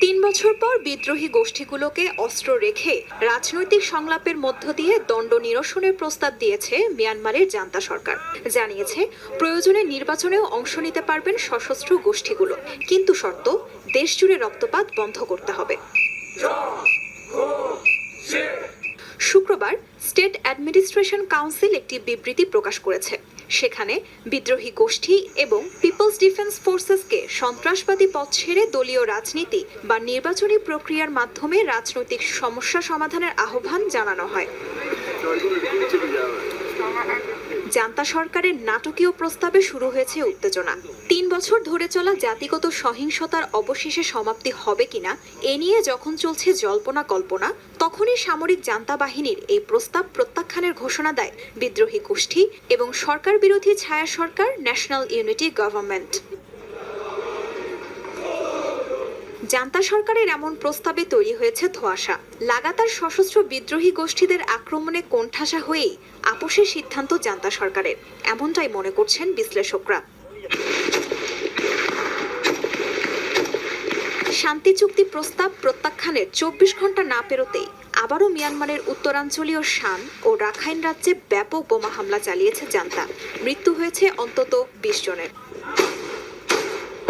তিন বছর পর বিদ্রোহী গোষ্ঠীগুলোকে অস্ত্র রেখে রাজনৈতিক সংলাপের মধ্য দিয়ে দণ্ড নিরসনের প্রস্তাব দিয়েছে মিয়ানমারের জান্তা সরকার। জানিয়েছে, প্রয়োজনে নির্বাচনেও অংশ নিতে পারবেন সশস্ত্র গোষ্ঠীগুলো। কিন্তু শর্ত, দেশজুড়ে রক্তপাত বন্ধ করতে হবে। শুক্রবার স্টেট অ্যাডমিনিস্ট্রেশন কাউন্সিল একটি বিবৃতি প্রকাশ করেছে। সেখানে বিদ্রোহী গোষ্ঠী এবং পিপলস ডিফেন্স ফোর্সেসকে সন্ত্রাসবাদী পথ ছেড়ে দলীয় রাজনীতি বা নির্বাচনী প্রক্রিয়ার মাধ্যমে রাজনৈতিক সমস্যা সমাধানের আহ্বান জানানো হয়। জান্তা সরকারের নাটকীয় প্রস্তাবে শুরু হয়েছে উত্তেজনা। তিন বছর ধরে চলা জাতিগত সহিংসতার অবশেষে সমাপ্তি হবে কিনা, এ নিয়ে যখন চলছে জল্পনা কল্পনা, তখনই সামরিক জান্তা বাহিনীর এই প্রস্তাব প্রত্যাখ্যানের ঘোষণা দেয় বিদ্রোহী গোষ্ঠী এবং সরকার বিরোধী ছায়া সরকার ন্যাশনাল ইউনিটি গভর্নমেন্ট জান্তা সরকারের এমন প্রস্তাবে তৈরি হয়েছে ধোঁয়াশা। লাগাতার সশস্ত্র বিদ্রোহী গোষ্ঠীদের আক্রমণে কোণঠাসা হয়েই আপোষের সিদ্ধান্ত জান্তা সরকারের। এমনটাই মনে করছেন বিশ্লেষকরা। শান্তি চুক্তি প্রস্তাব প্রত্যাখ্যানের চব্বিশ ঘণ্টা না পেরোতেই আবারও মিয়ানমারের উত্তরাঞ্চলীয় শান ও রাখাইন রাজ্যে ব্যাপক বোমা হামলা চালিয়েছে জান্তা। মৃত্যু হয়েছে অন্তত বিশ জনের।